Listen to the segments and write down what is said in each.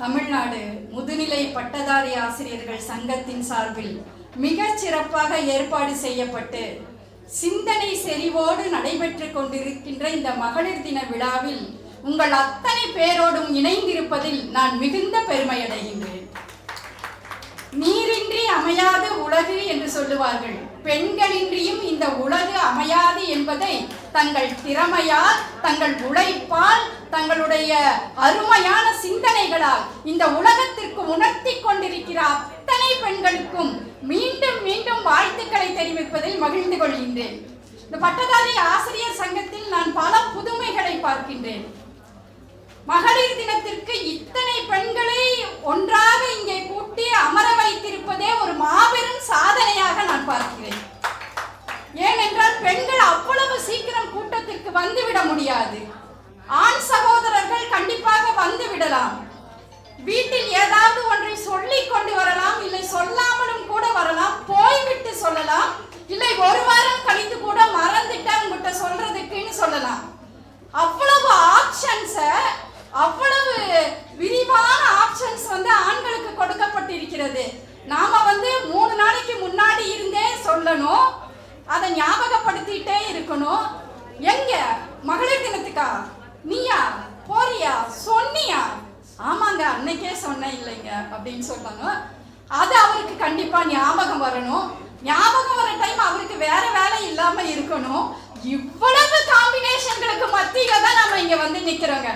தமிழ்நாடு முதுநிலை பட்டதாரி ஆசிரியர்கள் சங்கத்தின் சார்பில் மிகச் சிறப்பாக ஏற்பாடு செய்யப்பட்டு சிந்தனை செறிவோடு நடைபெற்று கொண்டிருக்கின்ற இந்த மகளிர் தின விழாவில் உங்கள் அத்தனை பேரோடும் இணைந்திருப்பதில் நான் மிகுந்த பெருமையடைகின்றேன். நீரின்றி அமையாது உலகு என்று சொல்லுவார்கள். பெண்களின்றியும் இந்த உலகு அமையாது என்பதை தங்கள் திறமையால் தங்கள் உழைப்பால் தங்களுடைய அருமையான சிந்தனைகளால் இந்த உலகத்திற்கு உணர்த்தி கொண்டிருக்கிற அத்தனை பெண்களுக்கும் மீண்டும் மீண்டும் வாழ்த்துக்களை தெரிவிப்பதில் மகிழ்ந்து கொள்கின்றேன். இந்த பட்டதாரி ஆசிரியர் சங்கத்தில் நான் பல புதுமைகளை பார்க்கின்றேன். மகளிர் தினத்திற்கு இத்தனை பெண்களை ஒன்றாக இங்கே கூட்டி அமர வைத்திருப்பதே ஒரு மாபெரும் சாதனையாக நான் பார்க்கிறேன். ஏனென்றால் பெண்கள் அவ்வளவு சீக்கிரம் கூட்டத்திற்கு வந்துவிட முடியாது. ஆண் சகோதரர்கள் கண்டிப்பாக வந்து விடலாம். வீட்டில் ஏதாவது ஒன்றை சொல்லி கொண்டு வரலாம் இல்லை சொல்லாமலும் கூட வரலாம் போய்விட்டு சொல்லலாம் இல்லை ஒரு வாரம் கழித்து கூட மறந்துட்டேன் உங்ககிட்ட சொல்றதுக்குன்னு சொல்லலாம். அவ்வளவு ஆப்ஷன்ஸை அவ்வளவு விரிவான ஆப்ஷன்ஸ் வந்து ஆண்களுக்கு கொடுக்கப்பட்டிருக்கிறது. நாம வந்து மூணு நாளைக்கு முன்னாடி இருந்தே சொல்லணும் அதை ஞாபகப்படுத்திட்டே இருக்கணும். எங்க? மகளிர் தினத்துக்கா? நீயா? போறியா? சொன்னியா? ஆமாங்க அன்னைக்கே சொன்னேன் இல்லைங்க அப்படின்னு சொன்னாங்க அது அவருக்கு கண்டிப்பா ஞாபகம் வரணும். ஞாபகம் வர டைம் அவருக்கு வேற வேலை இல்லாம இருக்கணும். இவ்வளவு காம்பினேஷன்களுக்கு மத்தியில தான் நம்ம இங்க வந்து நிக்கிறோங்க.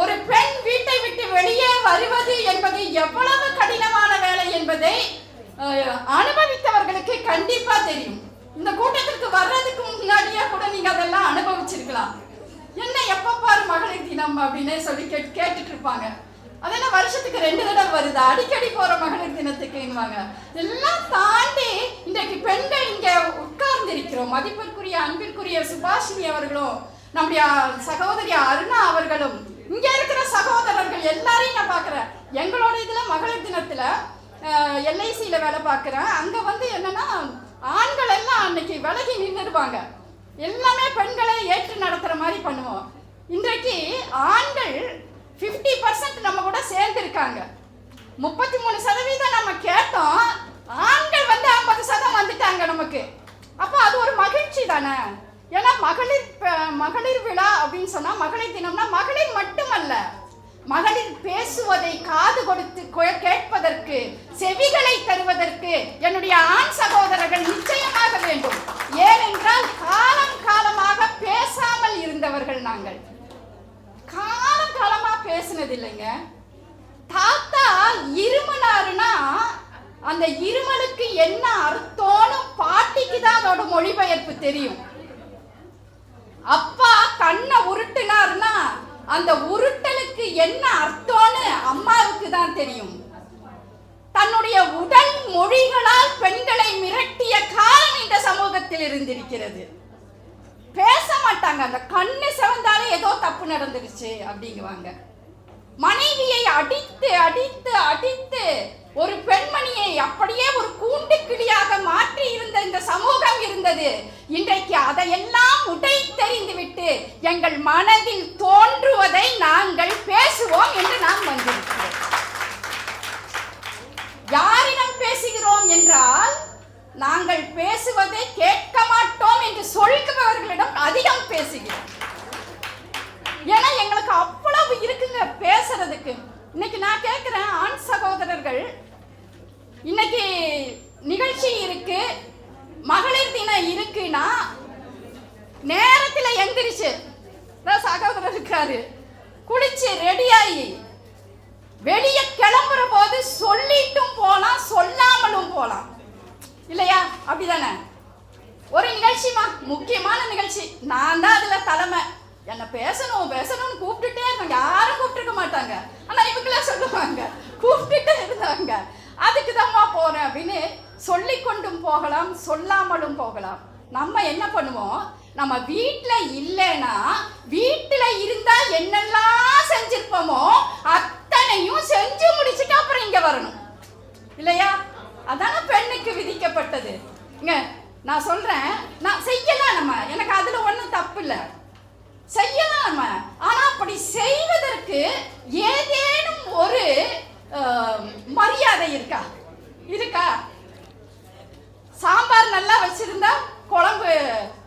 ஒரு பெண் வீட்டை விட்டு வெளியே வருவது என்பது எவ்வளவு கடினமான வேலை என்பதை அனுபவித்தவர்களுக்கு கண்டிப்பா தெரியும். இந்த கூட்டத்திற்கு வர்றதுக்கு முன்னாடியே கூட நீங்க அதெல்லாம் அனுபவிச்சிருக்கலாம். என்ன எப்ப பாரு மகளிர் தினம் அப்படின்னு சொல்லி கேட்டு கேட்டுட்டு இருப்பாங்க அதெல்லாம் வருஷத்துக்கு ரெண்டு தடவை வருது? அடிக்கடி போற மகளிர் தினத்துக்குவாங்க எல்லாம் தாண்டி இன்றைக்கு பெண்கள் இங்க உட்கார்ந்திருக்கிறோம். மதிப்பிற்குரிய அன்பிற்குரிய சுபாஷினி அவர்களும் நம்முடைய சகோதரி அருணா அவர்களும் இங்க இருக்கிற சகோதரர்கள் எல்லாரையும் நான் பாக்குறேன் எங்களோட இதுல மகளிர் தினத்துல எல்ஐசியில வேலை பார்க்குறேன். அங்க வந்து என்னன்னா ஆண்கள் எல்லாம் அன்னைக்கு விலகி நின்றுடுவாங்க எல்லாமே பெண்களை ஏற்று நடத்துகிற மாதிரி பண்ணுவோம். இன்றைக்கு ஆண்கள் 50% பர்சன்ட் நம்ம கூட சேர்ந்துருக்காங்க. முப்பத்தி மூணு சதவீதம் நம்ம கேட்டோம். ஆண்கள் வந்து ஐம்பது சதம் வந்துட்டாங்க நமக்கு. அப்போ அது ஒரு மகிழ்ச்சி தானே? ஏன்னா மகளிர் மகளிர் விழா அப்படின்னு சொன்னால் மகளிர் தினம்னா மகளிர் மட்டுமல்ல. மகளிர் பேசுவதை காது கொடுத்து கேட்பதற்கு செவிகளை தருவதற்கு என்னுடைய ஆண் சகோதரர்கள் நிச்சயமாக வேண்டும். ஏனென்றால் காலம் காலமாக பேசாமல் இருந்தவர்கள் நாங்கள். காலம் காலமா பேசினதில்லைங்க. தாத்தா இருமலாருனா அந்த இருமலுக்கு என்ன அர்த்தம்னு பாட்டிக்கு தான் அதோட மொழிபெயர்ப்பு தெரியும். அப்பா கண்ணை உருட்டுனாருன்னா அந்த உருட்டலுக்கு என்ன அர்த்தம்னு அம்மாவுக்கு தான் தெரியும். தன்னுடைய உடல் மொழிகளால் பெண்களை மிரட்டிய காலம் இந்த சமூகத்தில் இருந்திருக்கிறது. பேச மாட்டாங்க. அந்த கண்ணு சிவந்தாலே ஏதோ தப்பு நடந்துருச்சு அப்படிங்குவாங்க. மனைவியை அடித்து அடித்து அடித்து ஒரு பெண்மணியை அப்படியே ஒரு கூண்டு கிளியாக மாற்றி இருந்த இந்த சமூகம் இருந்தது. இன்றைக்கு அதையெல்லாம் உடை எங்கள் மனதில் தோன்றுவதை நாங்கள் பேசுவோம் என்று நாம் வந்திருக்கிறோம் யாரிடம் பேசுகிறோம் என்றால் நாங்கள் பேசுவதை கேட்க மாட்டோம் என்று சொல்கிறவர்களிடம் அதிகம் பேசுகிறோம். ஏன்னா எங்களுக்கு அவ்வளவு இருக்குங்க பேசுறதுக்கு. இன்னைக்கு நான் கேட்கிறேன் ஆண் சகோதரர்கள் இன்னைக்கு நிகழ்ச்சி இருக்கு மகளிர் தினம் இருக்குன்னா நேரத்தில் எந்திரிச்சு. சகோதரர் இருக்காரு. குளிச்சு ரெடியாகி வெளியே கிளம்புற போது சொல்லிட்டும் போலாம் சொல்லாமலும் போலாம். இல்லையா? அப்படிதானே? ஒரு நிகழ்ச்சிமா முக்கியமான நிகழ்ச்சி. நான் தான் அதுல தலைமை. என்ன பேசணும் பேசணும்னு கூப்பிட்டுட்டே இருந்தாங்க. யாரும் கூப்பிட்டுருக்க மாட்டாங்க. ஆனா இவங்களே சொல்லுவாங்க. கூப்பிட்டுட்டே இருந்தாங்க. அதுக்கு தான்மா போறேன் அப்படின்னு சொல்லி கொண்டும் போகலாம் சொல்லாமலும் போகலாம். நம்ம என்ன பண்ணுவோம்? நம்ம வீட்டில் இல்லைன்னா வீட்டில் இருந்தால் என்னெல்லாம் செஞ்சிருப்போமோ அத்தனையும் செஞ்சு முடிச்சுட்டு அப்புறம் இங்கே வரணும். இல்லையா? அதான பெண்ணுக்கு விதிக்கப்பட்டது. இங்க நான் சொல்றேன் நான் செய்யலாம் நம்ம. எனக்கு அதில் ஒன்றும் தப்பு இல்லை செய்யலாம் நம்ம. ஆனால் அப்படி செய்வதற்கு ஏதேனும் ஒரு மரியாதை இருக்கா? இருக்கா? சாம்பார் நல்லா வச்சிருந்தா குழம்பு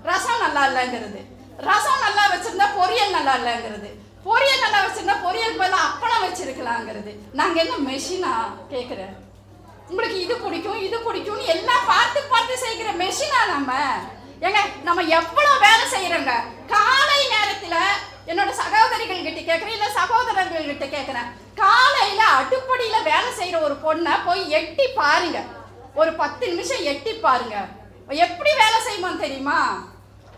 ரசம் நல்லா இல்லைங்கிறது. ரசம் நல்லா வச்சுருந்தா பொரியல் நல்லா இல்லைங்கிறது. பொரியல் நல்லா வச்சுருந்தா பொரியல் பதிலா அப்பளம் வச்சுருக்கலாங்கிறது. நாங்கள் என்ன மெஷினா கேட்குறேன் உங்களுக்கு இது பிடிக்கும் இது பிடிக்கும்னு எல்லாம் பார்த்து பார்த்து செய்கிற மெஷினா நம்ம ஏங்க நம்ம எவ்வளோ வேலை செய்கிறோங்க காலை நேரத்தில் என்னோட சகோதரிகள் கிட்ட கேட்குறேன் இல்லை சகோதரர்கள் கிட்ட கேட்குறேன் காலையில் அடுப்படியில் வேலை செய்கிற ஒரு பொண்ணை போய் எட்டி பாருங்க. ஒரு பத்து நிமிஷம் எட்டி பாருங்க. எப்படி வேலை செய்வோம் தெரியுமா?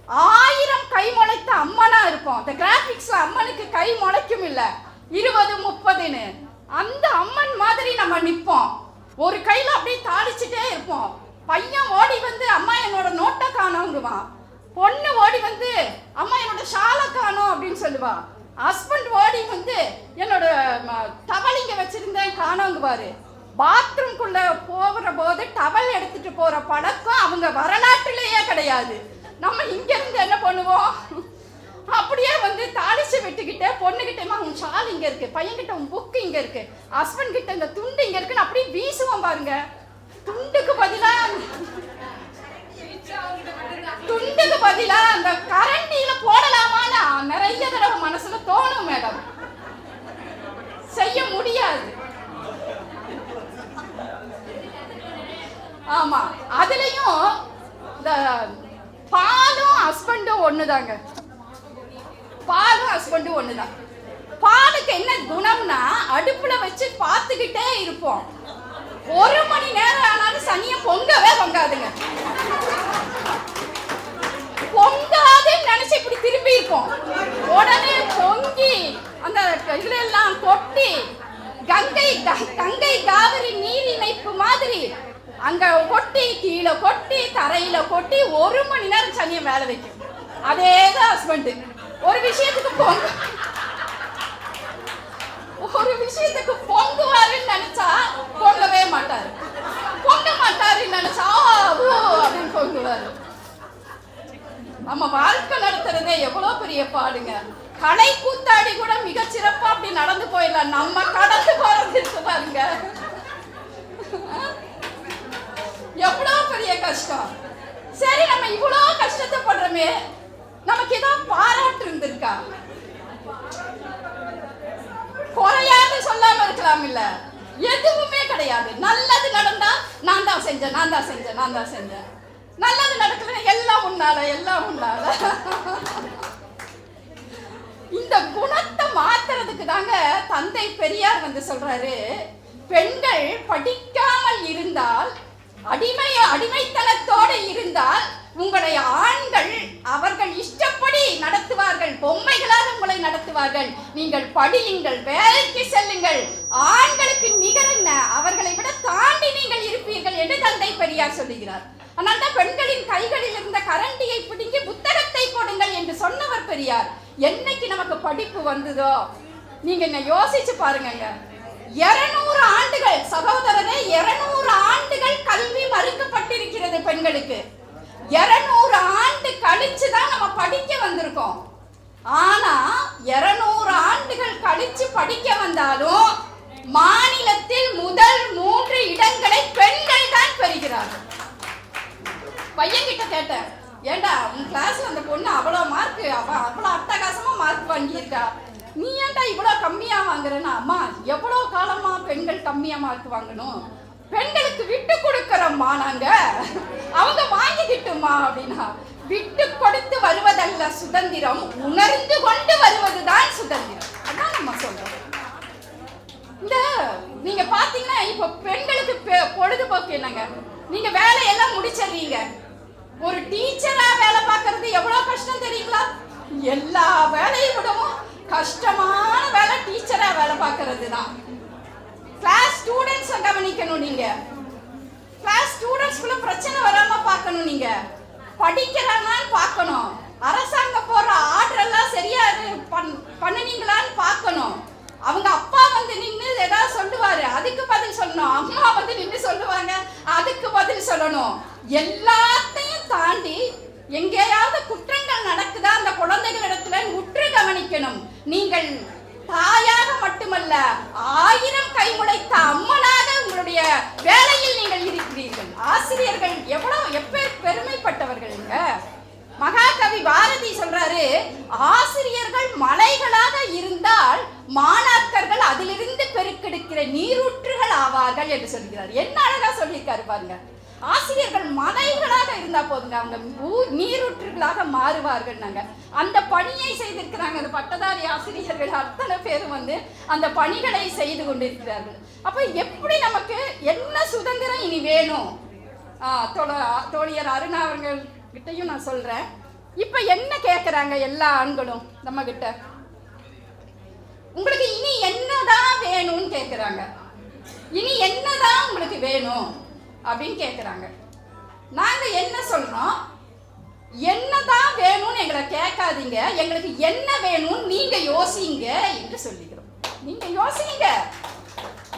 ஆயிரம் கை முளைத்த அம்மனா இருக்கும் இந்த கிராபிக்ஸ்ல அம்மனுக்கு கை முளைக்கும் இல்ல. இருபது முப்பதுன்னு. அந்த அம்மன் மாதிரி நம்ம நிற்போம் ஒரு கையில அப்படியே தாளிச்சுட்டே இருப்போம். பையன் ஓடி வந்து அம்மா என்னோட நோட்டை காணோங்குவான். பொண்ணு ஓடி வந்து அம்மா என்னோட ஷாலை காணோம் அப்படின்னு சொல்லுவா. ஹஸ்பண்ட் ஓடி வந்து என்னோட தவளிங்க வச்சிருந்தேன் காணோங்குவாரு. பாத்ரூம்குள்ள போகிற போது டவல் எடுத்துட்டு போற பழக்கம் அவங்க வரலாற்றிலேயே கிடையாது. நம்ம இங்க இருந்து என்ன பண்ணுவோம்? அப்படியே வந்து தாளிச்சு விட்டுக்கிட்டே பொண்ணுகிட்டமா உன் ஷால் இங்க இருக்கு பையன்கிட்ட உன் புக்கு இங்க இருக்கு ஹஸ்பண்ட் கிட்ட இந்த துண்டு இங்க இருக்குன்னு அப்படியே வீசுவோம் பாருங்க. துண்டுக்கு பதிலா துண்டுக்கு பதிலா அந்த கரண்டியில போடலாமான்னு நிறைய தடவை மனசுல தோணும் மேடம் செய்ய முடியாது. ஆமா. அதுலயும் இந்த பாலும் ஹஸ்பண்டும் ஒண்ணுதாங்க. பாலும் ஹஸ்பண்டும் ஒண்ணுதான். பாலுக்கு என்ன குணம்னா அடுப்புல வச்சு பார்த்துக்கிட்டே இருப்போம். ஒரு மணி நேரம் ஆனாலும் சனியை பொங்கவே பொங்காதுங்க. பொங்காதுன்னு நினைச்சு இப்படி திரும்பி இருப்போம். உடனே பொங்கி அந்த இதுல எல்லாம் கொட்டி கங்கை கங்கை காவிரி நீர் இணைப்பு மாதிரி அங்கே கொட்டி கீழே கொட்டி தரையில் கொட்டி ஒரு மணி நேரம் சனியை மேலே வைக்கும். அதே தான் ஹஸ்பண்டு ஒரு விஷயத்துக்கு பொங்க ஒரு விஷயத்துக்கு பொங்குவாருன்னு நினைச்சா பொங்கவே மாட்டாரு. பொங்க மாட்டாருன்னு நினைச்சா அப்படின்னு பொங்குவாரு. நம்ம வாழ்க்கை நடத்துறதே எவ்வளோ பெரிய பாடுங்க. கலை கூத்தாடி கூட மிக சிறப்பா அப்படி நடந்து போயிடலாம். நம்ம கடந்து போறது இருக்கு பாருங்க எவ்வளவு பெரிய கஷ்டம்? சரி நம்ம இவ்வளவு கஷ்டத்தை படுறோமே நமக்கு ஏதோ பாராட்டு இருந்திருக்கா? குறையாது சொல்லாம இருக்கலாம் இல்ல? எதுவுமே கிடையாது. நல்லது நடந்தா நான் தான் செஞ்சேன் நான் தான் செஞ்சேன் நான் தான் செஞ்சேன். நல்லது நடக்கல எல்லாம் உன்னால எல்லாம் உன்னால. இந்த குணத்தை மாத்துறதுக்கு தாங்க தந்தை பெரியார் வந்து சொல்றாரு பெண்கள் படிக்காமல் இருந்தால் அடிமை அடிமைத்தனத்தோடு இருந்தால் உங்களை ஆண்கள் அவர்கள் இஷ்டப்படி நடத்துவார்கள். பொம்மைகளாக உங்களை நடத்துவார்கள். நீங்கள் படியுங்கள் வேலைக்கு செல்லுங்கள். ஆண்களுக்கு நிகர் என்ன? அவர்களை விட தாண்டி நீங்கள் இருப்பீர்கள் என்று தந்தை பெரியார் சொல்லுகிறார். ஆனால் தான் பெண்களின் கைகளில் இருந்த கரண்டியை பிடுங்கி புத்தகத்தை போடுங்கள் என்று சொன்னவர் பெரியார். என்னைக்கு நமக்கு படிப்பு வந்ததோ? நீங்க என்ன யோசிச்சு பாருங்க இருநூறு ஆண்டுகள் சகோதரரே இருநூறு ஆண்டுகள் கல்வி மறுக்கப்பட்டிருக்கிறது பெண்களுக்கு. இருநூறு ஆண்டு கழிச்சு தான் நம்ம படிக்க வந்திருக்கோம். ஆனா இருநூறு ஆண்டுகள் கழிச்சு படிக்க வந்தாலும் மாநிலத்தில் முதல் மூன்று இடங்களை பெண்கள் தான் பெறுகிறார்கள். பையன் கிட்ட கேட்டேன் ஏண்டா உன் கிளாஸ்ல அந்த பொண்ணு அவ்வளோ மார்க் அவ அவ்வளோ அட்டகாசமா மார்க் வாங்கியிருக்கா? நீ ஏன்டா இவ்வளோ கம்மியாக வாங்குறேன்னா அம்மா எவ்வளோ காலமாக பெண்கள் கம்மியாக மார்க் வாங்கணும்? பெண்களுக்கு விட்டு கொடுக்குறோம்மா நாங்க. அவங்க வாங்கிக்கிட்டுமா அப்படின்னா விட்டு கொடுத்து வருவதல்ல சுதந்திரம் உணர்ந்து கொண்டு வருவதுதான் சுதந்திரம். அதான் நம்ம சொல்றோம். இந்த நீங்க பாத்தீங்கன்னா இப்ப பெண்களுக்கு பெ- பொழுதுபோக்கு என்னங்க? நீங்க வேலையெல்லாம் முடிச்சிடுறீங்க. ஒரு டீச்சரா வேலை பார்க்கறது எவ்வளவு கஷ்டம் தெரியுங்களா? எல்லா வேலையும் விடவும் கஷ்டமான வேலை டீச்சரா வேலை பார்க்கறது தான் கிளாஸ் ஸ்டூடெண்ட்ஸை கவனிக்கணும் நீங்க. கிளாஸ் ஸ்டூடெண்ட்ஸ்குள்ள பிரச்சனை வராம பார்க்கணும் நீங்க. படிக்கிறாங்களான்னு பார்க்கணும். அரசாங்கம் போடுற ஆர்டர் எல்லாம் சரியா பண்- பண்ணுனீங்களான்னு பார்க்கணும். அவங்க அப்பா வந்து நின்று ஏதாவது சொல்லுவாரு அதுக்கு பதில் சொல்லணும். அம்மா வந்து நின்று சொல்லுவாங்க அதுக்கு பதில் சொல்லணும். எல்லாத்தையும் தாண்டி எங்கேயாவது குற்றங்கள் நடக்குதா அந்த குழந்தைகளிடத்துல உற்று கவனிக்கணும். நீங்கள் தாயாக மட்டுமல்ல ஆயிரம் கைமுடைத்த அம்மனாக உங்களுடைய வேலையில் நீங்கள் இருக்கிறீர்கள். ஆசிரியர்கள் எவ்வளவு எப்பேர் பெருமைப்பட்டவர்களுங்க? மகாகவி பாரதி சொல்றாரு ஆசிரியர்கள் மலைகளாக இருந்தால் மாணாக்கர்கள் அதிலிருந்து பெருக்கெடுக்கிற நீரூற்றுகள் ஆவார்கள் என்று சொல்கிறார். என்ன அழகா சொல்லியிருக்காரு பாருங்க. ஆசிரியர்கள் மனைவிகளாக இருந்தா போதுங்க. அவங்க ஊ- நீரூற்றுகளாக மாறுவார்கள் நாங்க. அந்த பணியை செய்திருக்கிறாங்க. அந்த பட்டதாரி ஆசிரியர்கள் அத்தனை பேரும் வந்து அந்த பணிகளை செய்து கொண்டிருக்கிறார்கள். அப்ப எப்படி நமக்கு என்ன சுதந்திரம் இனி வேணும்? ஆ, தோழ- தோழியர் அருணா அவர்கள் கிட்டையும் நான் சொல்றேன். இப்ப என்ன கேட்குறாங்க எல்லா ஆண்களும் நம்ம கிட்ட உங்களுக்கு இனி என்னதான் வேணும்னு கேட்குறாங்க இனி என்னதான் உங்களுக்கு வேணும்? அப்படின்னு கேட்குறாங்க நாங்கள் என்ன சொல்றோம்? என்னதான் வேணும்னு எங்களை கேட்காதீங்க. எங்களுக்கு என்ன வேணும்னு நீங்கள் யோசிங்க என்று சொல்லிக்கிறோம். நீங்கள் யோசிங்க.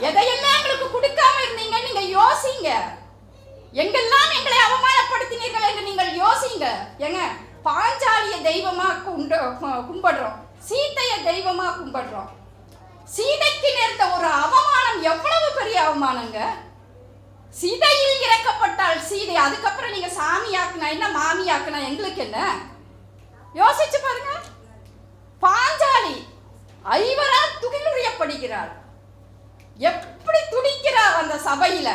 எதையெல்லாம் எங்களுக்கு கொடுக்காம இருந்தீங்க நீங்கள் யோசிங்க. எங்கெல்லாம் எங்களை அவமானப்படுத்தினீர்கள் என்று நீங்கள் யோசிங்க. ஏங்க பாஞ்சாலிய தெய்வமா குண்டு கும்பிடுறோம். சீத்தைய தெய்வமா கும்பிடுறோம். சீதைக்கு நேர்ந்த ஒரு அவமானம் எவ்வளவு பெரிய அவமானங்க? சீதை சீதை அதுக்கப்புறம் நீங்க சாமி சாமியாக்குனா என்ன மாமி மாமியாக்குனா எங்களுக்கு என்ன? யோசிச்சு பாருங்க. பாஞ்சாலி ஐவரால் துகிலுரியப்படுகிறார் எப்படி துடிக்கிறார் அந்த சபையில?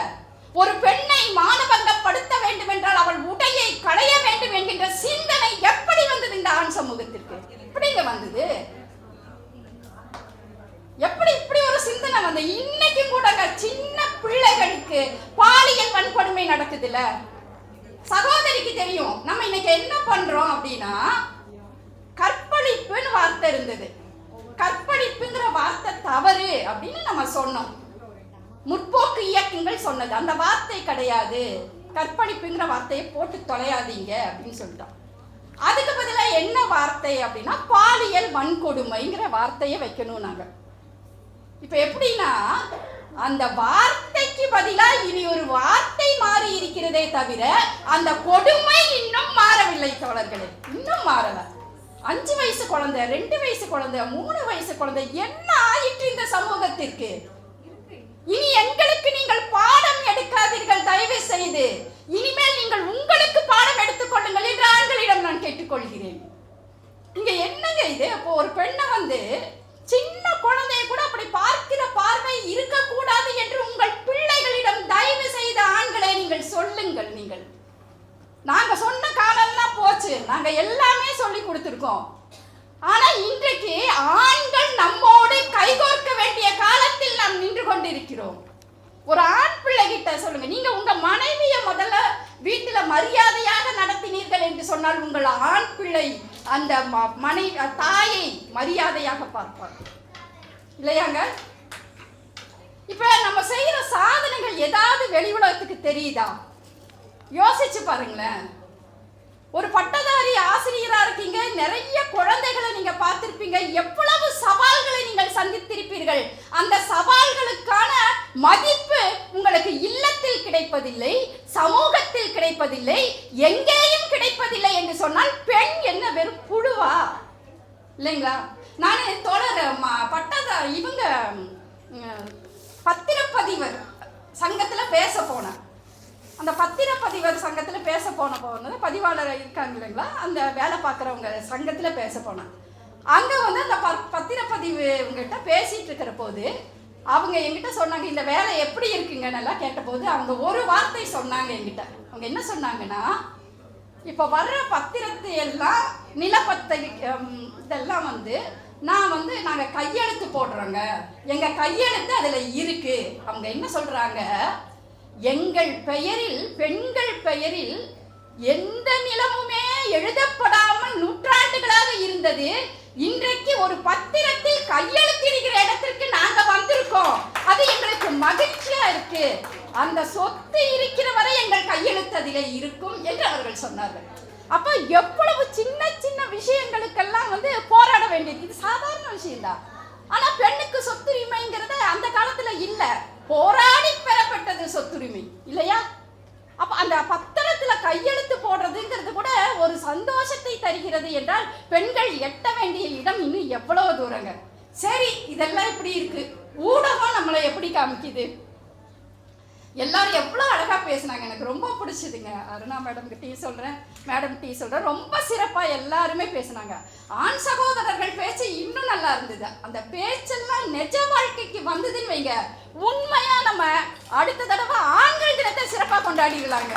ஒரு பெண்ணை மானபங்கப்படுத்த வேண்டும் என்றால் அவள் உடையை களைய வேண்டும் என்கின்ற சிந்தனை எப்படி வந்தது இந்த ஆண் சமூகத்திற்கு? எப்படிங்க வந்தது? எப்படி சிந்தனை வந்து இன்னைக்கும் கூட சின்ன பிள்ளைகளுக்கு பாலியல் வன்கொடுமை நடக்குதுல்ல? சகோதரிக்கு தெரியும். நம்ம இன்னைக்கு என்ன பண்றோம் அப்படின்னா கற்பழிப்புன்னு வார்த்தை இருந்தது. கற்பழிப்புங்கிற வார்த்தை தவறு அப்படின்னு நம்ம சொன்னோம். முற்போக்கு இயக்கங்கள் சொன்னது. அந்த வார்த்தை கிடையாது. கற்பழிப்புங்கிற வார்த்தையை போட்டு தொலையாதீங்க அப்படின்னு சொல்லிட்டோம். அதுக்கு பதிலாக என்ன வார்த்தை அப்படின்னா பாலியல் வன்கொடுமைங்கிற வார்த்தையை வைக்கணும் நாங்கள் இப்ப எப்படின்னா அந்த வார்த்தைக்கு பதிலா இனி ஒரு வார்த்தை மாறி இருக்கிறதே தவிர அந்த கொடுமை இன்னும் மாறவில்லை தோழர்களே. இன்னும் மாறல. அஞ்சு வயசு குழந்தை ரெண்டு வயசு குழந்தை மூணு வயசு குழந்தை என்ன ஆயிற்று இந்த சமூகத்திற்கு? இனி எங்களுக்கு நீங்கள் பாடம் எடுக்காதீர்கள் தயவு செய்து இனிமேல் நீங்கள் உங்களுக்கு பாடம் எடுத்துக்கொள்ளுங்கள் என்று ஆண்களிடம் நான் கேட்டுக்கொள்கிறேன். இங்க என்னங்க இது? இப்போ ஒரு பெண்ணை வந்து சின்ன குழந்தையை கூட அப்படி பார்க்கிற பார்வை இருக்கக்கூடாது என்று உங்கள் பிள்ளைகளிடம் தயவு செய்த ஆண்களை நீங்கள் சொல்லுங்கள் நீங்கள். நாங்க சொன்ன காலம்லாம் போச்சு. நாங்க எல்லாமே சொல்லி கொடுத்துருக்கோம். ஆனா இன்றைக்கு ஆண்கள் நம்மோடு கைகோர்க்க வேண்டிய காலத்தில் நாம் நின்று கொண்டிருக்கிறோம். ஒரு ஆண் பிள்ளைகிட்ட சொல்லுங்க. நீங்க உங்க மனைவியை முதல்ல வீட்டுல மரியாதையாக நடத்தினீர்கள் என்று சொன்னால் உங்கள் ஆண் பிள்ளை அந்த ம- மனைவி தாயை மரியாதையாக பார்ப்பார். இல்லையாங்க? இப்போ நம்ம செய்கிற சாதனைகள் ஏதாவது வெளி உலகத்துக்கு தெரியுதா? யோசிச்சு பாருங்களேன். ஒரு பட்டதாரி ஆசிரியராக இருக்கீங்க நிறைய குழந்தைகளை நீங்கள் பார்த்துருப்பீங்க எவ்வளவு சவால்களை நீங்கள் சந்தித்திருப்பீர்கள். அந்த சவால்களுக்கான மதிப்பு உங்களுக்கு இல்லத்தில் கிடைப்பதில்லை சமூகத்தில் கிடைப்பதில்லை எங்கேயும் கிடைப்பதில்லை என்று சொன்னால் பெண் என்ன வெறும் புழுவா இல்லைங்களா? நான் தோழர் பட்டத இவங்க பத்திரப்பதிவர் சங்கத்தில் பேச போனேன். அந்த பத்திரப்பதிவர் சங்கத்தில் பேச போன போனது பதிவாளர் இருக்காங்க இல்லைங்களா? அந்த வேலை பார்க்குறவங்க சங்கத்தில் பேச போனேன். அங்கே வந்து அந்த ப- பத்திரப்பதிவு இவங்ககிட்ட பேசிகிட்டு இருக்கிற போது அவங்க என்கிட்ட சொன்னாங்க இந்த வேலை எப்படி இருக்குங்க கேட்டபோது அவங்க ஒரு வார்த்தை சொன்னாங்க என்கிட்ட. அவங்க என்ன சொன்னாங்கன்னா இப்போ வர்ற பத்திரத்தை எல்லாம் நிலப்பத்தை இதெல்லாம் வந்து நான் வந்து நாங்கள் கையெழுத்து போடுறோங்க. எங்கள் கையெழுத்து அதில் இருக்கு. அவங்க என்ன சொல்கிறாங்க எங்கள் பெயரில் பெண்கள் பெயரில் எந்த நிலமுமே எழுதப்படாமல் நூற்றாண்டுகளாக இருந்தது. இன்றைக்கு ஒரு பத்திரத்தில் கையெழுத்திடுகிற இடத்திற்கு நாங்க வந்திருக்கோம். அது எங்களுக்கு மகிழ்ச்சியா இருக்கு. அந்த சொத்து இருக்கிற வரை எங்கள் கையெழுத்ததிலே இருக்கும் என்று அவர்கள் சொன்னார்கள். அப்போ எவ்வளவு சின்ன சின்ன விஷயங்களுக்கெல்லாம் வந்து போராட வேண்டியது? இது சாதாரண விஷயம்தான். ஆனால் பெண்ணுக்கு சொத்துரிமைங்கிறது அந்த காலத்தில் இல்லை. போராடி பெறப்பட்டது சொத்துரிமை. இல்லையா? அப்போ அந்த பத்திரத்தில் கையெழுத்து போடுறதுங்கிறது கூட ஒரு சந்தோஷத்தை தருகிறது என்றால் பெண்கள் எட்ட வேண்டிய இடம் இன்னும் எவ்வளவு தூரங்க? சரி இதெல்லாம் இப்படி இருக்கு. ஊடகம் நம்மளை எப்படி காமிக்குது? எல்லாரும் எவ்வளோ அழகாக பேசுனாங்க. எனக்கு ரொம்ப பிடிச்சதுங்க. அருணா மேடம்க்கு டீ சொல்கிறேன் மேடம் டீ சொல்கிறேன் ரொம்ப சிறப்பாக எல்லாருமே பேசுனாங்க. ஆண் சகோதரர்கள் பேச்சு இன்னும் நல்லா இருந்தது. அந்த பேச்செல்லாம் நிஜ வாழ்க்கைக்கு வந்ததுன்னு வைங்க. உண்மையாக நம்ம அடுத்த தடவை ஆண்கள் தினத்தை சிறப்பாக கொண்டாடிடலாங்க.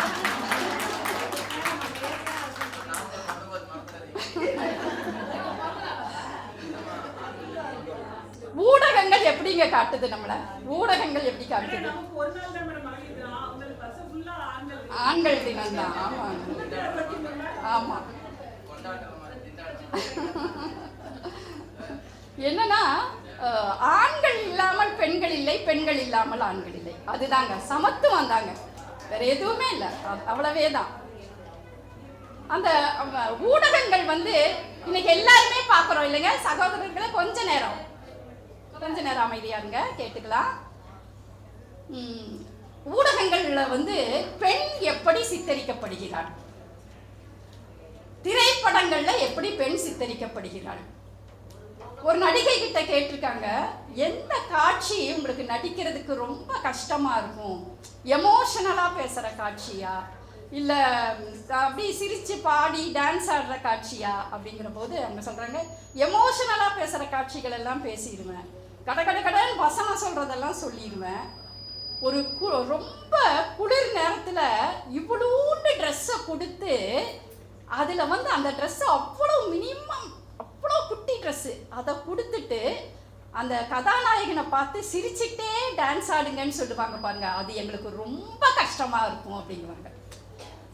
ஊடகங்கள் எப்படிங்க காட்டுது நம்மள? ஊடகங்கள் எப்படி காட்டுது? ஆண்கள் தினம். தான் ஆமாங்க இதை பத்தி சொன்னா, ஆமா. என்னன்னா ஆண்கள் இல்லாமல் பெண்கள் இல்லை பெண்கள் இல்லாமல் ஆண்கள் இல்லை. அதுதாங்க. சமத்துவம் தாங்க. வேற எதுவுமே இல்லை. அவ்வளவே தான் அந்த ஊடகங்கள் வந்து இன்னைக்கு எல்லாருமே பார்க்குறோம் இல்லைங்க? சகோதரர்களை கொஞ்ச நேரம். கொஞ்ச நேரம் அமைதியாருங்க கேட்டுக்கலாம். ஊடகங்களில் வந்து பெண் எப்படி சித்தரிக்கப்படுகிறாள்? திரைப்படங்களில் எப்படி பெண் சித்தரிக்கப்படுகிறாள்? ஒரு நடிகை கிட்ட கேட்டிருக்காங்க எந்த காட்சி உங்களுக்கு நடிக்கிறதுக்கு ரொம்ப கஷ்டமா இருக்கும்? எமோஷனலாக பேசுகிற காட்சியா? இல்லை அப்படி சிரித்து பாடி டான்ஸ் ஆடுற காட்சியா? அப்படிங்கிற போது அவங்க சொல்கிறாங்க எமோஷனலாக பேசுகிற காட்சிகள் எல்லாம் பேசிடுவேன். கட கட கடன்னு வசனம் சொல்றதெல்லாம் சொல்லிடுவேன். ஒரு கு- ரொம்ப குளிர் நேரத்தில் இவ்வளோண்டு ட்ரெஸ்ஸை கொடுத்து அதில் வந்து அந்த ட்ரெஸ்ஸை அவ்வளோ மினிமம் அவ்வளோ குட்டி ட்ரெஸ்ஸு அதை கொடுத்துட்டு அந்த கதாநாயகனை பார்த்து சிரிச்சிட்டே டான்ஸ் ஆடுங்கன்னு சொல்லுவாங்க பாருங்க. அது எங்களுக்கு ரொம்ப கஷ்டமாக இருக்கும் அப்படிங்குவாங்க.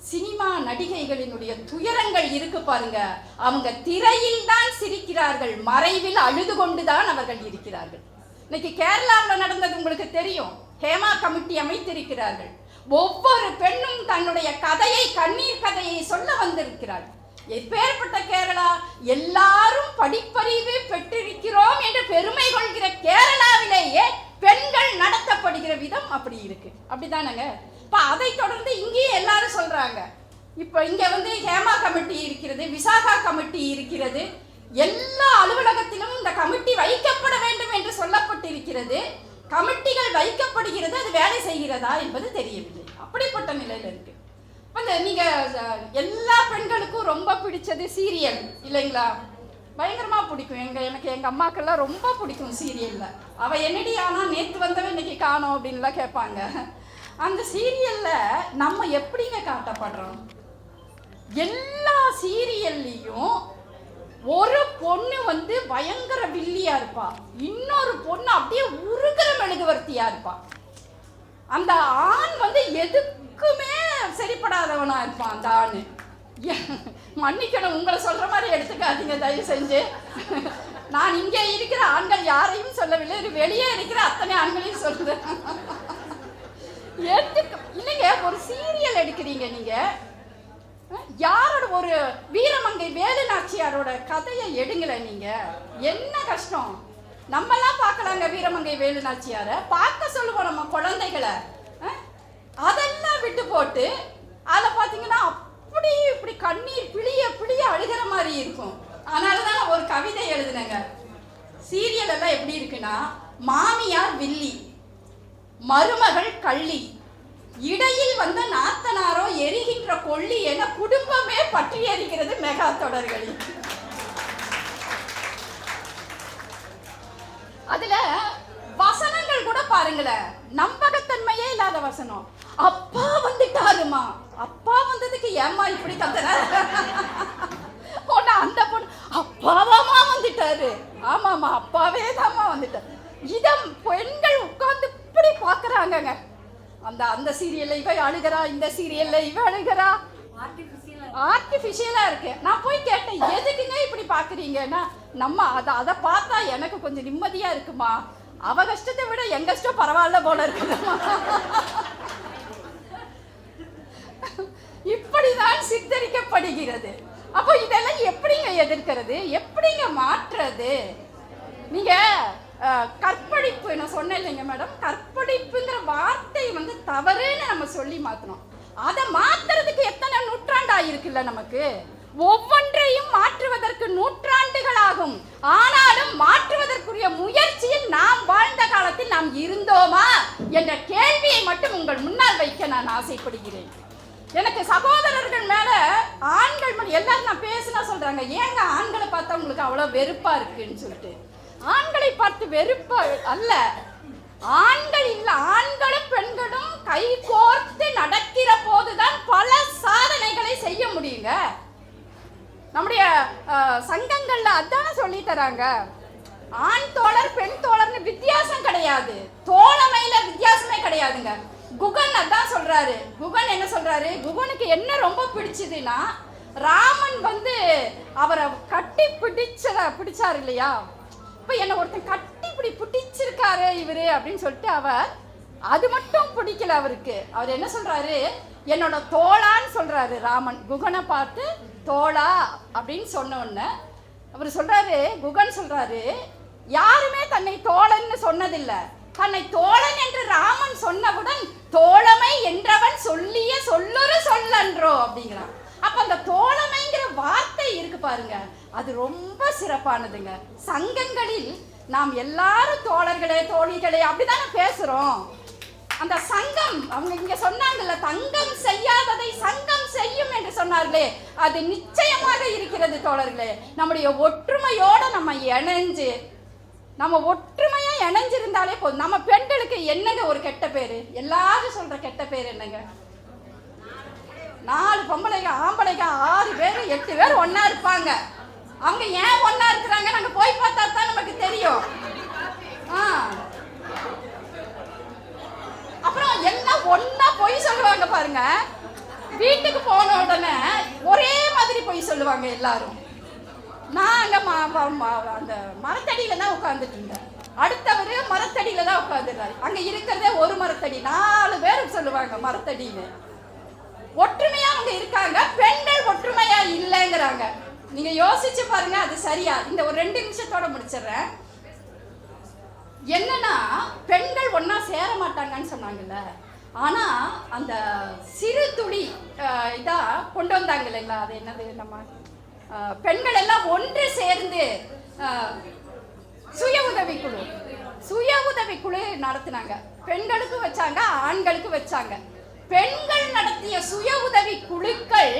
சினிமா நடிகைகளினுடைய துயரங்கள் இருக்கு பாருங்க. அவங்க திரையில் தான் சிரிக்கிறார்கள். மறைவில் அழுது கொண்டுதான் அவர்கள் இருக்கிறார்கள். இன்னைக்கு கேரளாவில் நடந்தது உங்களுக்கு தெரியும். ஹேமா கமிட்டி அமைத்திருக்கிறார்கள். ஒவ்வொரு பெண்ணும் தன்னுடைய கதையை கண்ணீர் கதையை சொல்ல வந்திருக்கிறாள் எப்பேற்பட்ட கேரளா? எல்லாரும் படிப்பறிவு பெற்றிருக்கிறோம் என்று பெருமை கொள்கிற கேரளாவிலேயே பெண்கள் நடத்தப்படுகிற விதம் அப்படி இருக்கு. அப்படிதானங்க இப்போ அதை தொடர்ந்து இங்கேயும் எல்லாரும் சொல்றாங்க. இப்போ இங்க வந்து ஹேமா கமிட்டி இருக்கிறது விசாகா கமிட்டி இருக்கிறது. எல்லா அலுவலகத்திலும் இந்த கமிட்டி வைக்கப்பட வேண்டும் என்று சொல்லப்பட்டிருக்கிறது. கமிட்டிகள் வைக்கப்படுகிறது அது வேலை செய்கிறதா என்பது தெரியவில்லை. அப்படிப்பட்ட நிலையில இருக்கு. அந்த நீங்க எல்லா பெண்களுக்கும் ரொம்ப பிடிச்சது சீரியல் இல்லைங்களா? பயங்கரமா பிடிக்கும். எங்க எனக்கு எங்க அம்மாக்கெல்லாம் ரொம்ப பிடிக்கும் சீரியல்ல. அவ என்னடி ஆனா நேத்து வந்தவன் இன்னைக்கு காணோம் அப்படின்லாம் கேட்பாங்க. அந்த சீரியல்ல நம்ம எப்படிங்க காட்டப்படுறோம்? எல்லா சீரியல்லையும் ஒரு பொண்ணு வந்து பயங்கர வில்லியா இருப்பா. இன்னொரு பொண்ணு அப்படியே உருகிற மெழுகுவர்த்தியா இருப்பா. அந்த ஆண் வந்து எதுக்குமே சரிப்படாதவனா இருப்பான் அந்த ஆண். மன்னிக்கணும் உங்களை சொல்ற மாதிரி எடுத்துக்காதீங்க தயவு செஞ்சு. நான் இங்கே இருக்கிற ஆண்கள் யாரையும் சொல்லவில்லை வெளியே இருக்கிற அத்தனை ஆண்களையும் சொல்றேன். எடுத்துக்க இல்லைங்க ஒரு சீரியல் எடுக்கிறீங்க நீங்க? யாரோட ஒரு வீரமங்கை வேலு நாச்சியாரோட கதையை எடுங்கல நீங்க. என்ன கஷ்டம்? நம்மலாம் பார்க்கலாங்க வீரமங்கை வேலு நாச்சியாரை பார்க்க சொல்லுவோம் நம்ம குழந்தைகளை. அதெல்லாம் விட்டு போட்டு அதை பார்த்தீங்கன்னா அப்படி இப்படி கண்ணீர் பிழிய பிழிய அழுகிற மாதிரி இருக்கும். அதனால தான் நான் ஒரு கவிதை எழுதுனேங்க. சீரியல் எல்லாம் எப்படி இருக்குன்னா மாமியார் வில்லி. மருமகள் கள்ளி. இடையில் வந்த நாத்தனாரோ எரிகின்ற கொள்ளி என குடும்பமே பற்றி எரிகிறது மெகா தொடர்களில். அதுல வசனங்கள் கூட பாருங்களேன். நம்பகத்தன்மையே இல்லாத வசனம். அப்பா வந்துட்டாருமா. அப்பா வந்ததுக்கு ஏம்மா இப்படி கத்துற? உடனே அந்த பொண்ணு அப்பாவாமா வந்துட்டாரு. ஆமாமா அப்பாவே தாமா வந்துட்டாரு. இதம் பெண்கள் உட்கார்ந்து இப்படி பார்க்குறாங்கங்க? அந்த அந்த சீரியல்ல இவ அழுகிறா இந்த சீரியல்ல இவ அழுகிறா? ஆர்டிஃபிஷியலாக இருக்கு. நான் போய் கேட்டேன் எதுக்குங்க இப்படி பாக்குறீங்கன்னா நம்ம அதை அதை பார்த்தா எனக்கு கொஞ்சம் நிம்மதியா இருக்குமா? அவ கஷ்டத்தை விட என் கஷ்டம் பரவாயில்ல போல இருக்குதுமா இப்படிதான் சித்தரிக்கப்படுகிறது. அப்போ இதெல்லாம் எப்படிங்க எதிர்க்கிறது? எப்படிங்க மாற்றுறது? நீங்க சொன்னேன் இல்லைங்க மேடம். கற்பழிப்புங்கிற வார்த்தை வந்து தவறுன்னு நம்ம சொல்லி மாற்றணும் அதை மாத்துறதுக்கு எத்தனை நூற்றாண்டா இருக்குல்ல நமக்கு? ஒவ்வொன்றையும் மாற்றுவதற்கு நூற்றாண்டுகளாகும். ஆனாலும் மாற்றுவதற்குரிய முயற்சியில் நாம் வாழ்ந்த காலத்தில் நாம் இருந்தோமா என்ற கேள்வியை மட்டும் உங்கள் முன்னால் வைக்க நான் ஆசைப்படுகிறேன். எனக்கு சகோதரர்கள் மேல ஆண்கள் மேல எல்லாரும் நான் பேசினா சொல்றாங்க ஏங்க ஆண்களை பார்த்தா உங்களுக்கு அவ்வளோ வெறுப்பா இருக்குன்னு சொல்லிட்டு. ஆண்களை பார்த்து வெறுப்பா அல்ல ஆண்கள் இல்ல ஆண்களும் பெண்களும் கை கோர்த்து நடக்கிற போதுதான் பல சாதனைகளை செய்ய முடியுங்க. நம்முடைய சங்கங்கள்ல அதான சொல்லி தராங்க. ஆண் தோழர் பெண் தோழர்னு வித்தியாசம் கிடையாது. தோழமையில வித்தியாசமே கிடையாதுங்க. குகன் அதான் சொல்றாரு. குகன் என்ன சொல்றாரு? குகனுக்கு என்ன ரொம்ப பிடிச்சதுன்னா ராமன் வந்து அவரை கட்டி பிடிச்சத பிடிச்சாரு இல்லையா? இப்போ என்ன ஒருத்தன் கட்டி இப்படி பிடிச்சிருக்காரு இவரு அப்படின்னு சொல்லிட்டு அவர் அது மட்டும் பிடிக்கல அவருக்கு. அவர் என்ன சொல்கிறாரு என்னோட தோளான்னு சொல்கிறாரு ராமன். குகனை பார்த்து தோளா அப்படின்னு சொன்ன உடனே அவர் சொல்கிறாரு குகன் சொல்கிறாரு யாருமே தன்னை தோழன்னு சொன்னதில்லை. தன்னை தோழன் என்று ராமன் சொன்னவுடன் தோழமை என்றவன் சொல்லிய சொல்லொரு சொல்லன்றோ அப்படிங்கிறான். அப்ப அந்த தோழமைங்கிற வார்த்தை இருக்கு பாருங்க. அது ரொம்ப சிறப்பானதுங்க. சங்கங்களில் நாம் எல்லாரும் தோழர்களே தோழிகளே அப்படிதானே பேசுறோம். அந்த சங்கம் அவங்க இங்க சொன்னாங்கல்ல தங்கம் செய்யாததை சங்கம் செய்யும் என்று சொன்னார்களே. அது நிச்சயமாக இருக்கிறது தோழர்களே. நம்முடைய ஒற்றுமையோட நம்ம இணைஞ்சு நம்ம ஒற்றுமையா இணைஞ்சிருந்தாலே போதும். நம்ம பெண்களுக்கு என்னங்க ஒரு கெட்ட பேரு? எல்லாரும் சொல்ற கெட்ட பேர் என்னங்க? நாலு பொம்பளைங்க ஆம்பளைங்க ஆறு பேர் எட்டு பேர் ஒன்னா இருப்பாங்க. அவங்க ஏன் ஒன்றா இருக்கிறாங்க? நாங்க போய் பார்த்தா தான் நமக்கு தெரியும். ஆ. அப்புறம் எல்லாம் ஒன்றா பொய் சொல்லுவாங்க பாருங்க. வீட்டுக்கு போன உடனே ஒரே மாதிரி பொய் சொல்லுவாங்க எல்லாரும். நான் அங்க அந்த மரத்தடியில தான் உட்காந்துட்டு இருந்தேன். அடுத்தவர் மரத்தடியில தான் உட்காந்துருந்தாரு அங்க இருக்கிறதே ஒரு மரத்தடி. நாலு பேரும் சொல்லுவாங்க மரத்தடின்னு. ஒற்றுமையா அவங்க இருக்காங்க. பெண்கள் ஒற்றுமையா இல்லைங்கிறாங்க. நீங்க யோசிச்சு பாருங்க அது சரியா? இந்த ஒரு ரெண்டு நிமிஷத்தோட முடிச்சிடுறேன். என்னன்னா பெண்கள் ஒன்றா சேர மாட்டாங்கன்னு சொன்னாங்கல்ல. ஆனா அந்த சிறு துளி இதாக இதா கொண்டு வந்தாங்க இல்லைங்களா? அது என்னது நம்ம பெண்கள் எல்லாம் ஒன்று சேர்ந்து சுய உதவி குழு. சுய உதவி குழு நடத்தினாங்க. பெண்களுக்கு வச்சாங்க ஆண்களுக்கு வச்சாங்க. பெண்கள் நடத்திய சுய உதவி குழுக்கள்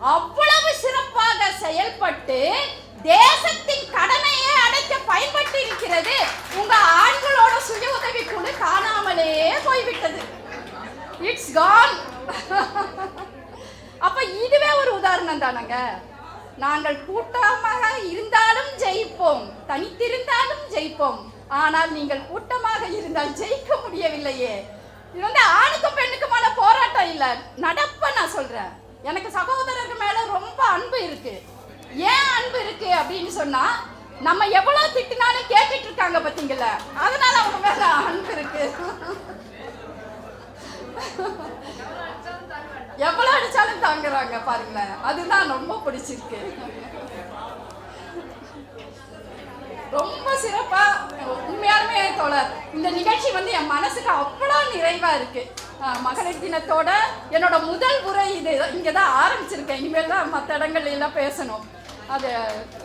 அவ்வளவு சிறப்பாக செயல்பட்டு தேசத்தின் கடனையே அடைக்க பயன்பட்டு இருக்கிறது. உங்க ஆண்களோட சுய உதவி குழு காணாமலே போய்விட்டது. இட்ஸ் கான் அப்ப இதுவே ஒரு உதாரணம் தானங்க. நாங்கள் கூட்டமாக இருந்தாலும் ஜெயிப்போம். தனித்திருந்தாலும் ஜெயிப்போம். ஆனால் நீங்கள் கூட்டமாக இருந்தால் ஜெயிக்க முடியவில்லையே. இது வந்து ஆணுக்கும் பெண்ணுக்குமான போராட்டம் இல்லை. நடப்ப நான் சொல்றேன். எனக்கு சகோதரருக்கு மேல ரொம்ப அன்பு இருக்கு. ஏன் அன்பு இருக்கு அப்படின்னு சொன்னா நம்ம எவ்வளவு திட்டினாலும் கேட்டுட்டு இருக்காங்க பாத்தீங்களா அதனால அவங்க மேல அன்பு இருக்கு. எவ்வளவு அடிச்சாலும் தாங்குறாங்க பாருங்களேன். அதுதான் ரொம்ப பிடிச்சிருக்கு. ரொம்ப சிறப்பா உண்மையாலுமே தோழர் இந்த நிகழ்ச்சி வந்து என் மனசுக்கு அவ்வளோ நிறைவா இருக்கு. மகளிர் தினத்தோட என்னோட முதல் உரை இது. இங்கே தான் ஆரம்பிச்சிருக்கேன். இனிமேல் தான் மற்ற இடங்கள்ல எல்லாம் பேசணும். அது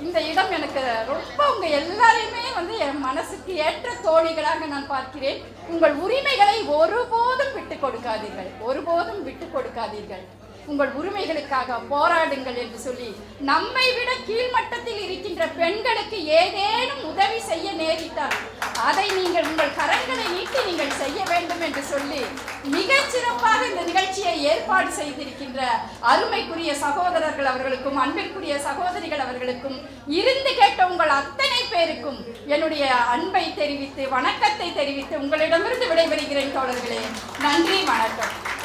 இந்த இடம் எனக்கு ரொம்ப உங்க எல்லாரையுமே வந்து என் மனசுக்கு ஏற்ற தோழிகளாக நான் பார்க்கிறேன். உங்கள் உரிமைகளை ஒருபோதும் விட்டு கொடுக்காதீர்கள். ஒருபோதும் விட்டு கொடுக்காதீர்கள். உங்கள் உரிமைகளுக்காக போராடுங்கள் என்று சொல்லி நம்மை விட கீழ்மட்டத்தில் இருக்கின்ற பெண்களுக்கு ஏதேனும் உதவி செய்ய நேரிட்டால் அதை நீங்கள் உங்கள் கரங்களை நீட்டி நீங்கள் செய்ய வேண்டும் என்று சொல்லி மிகச் சிறப்பாக இந்த நிகழ்ச்சியை ஏற்பாடு செய்திருக்கின்ற அருமைக்குரிய சகோதரர்கள் அவர்களுக்கும் அன்பிற்குரிய சகோதரிகள் அவர்களுக்கும் இருந்து கேட்ட உங்கள் அத்தனை பேருக்கும் என்னுடைய அன்பை தெரிவித்து வணக்கத்தை தெரிவித்து உங்களிடமிருந்து விடைபெறுகிறேன் தோழர்களே. நன்றி வணக்கம்.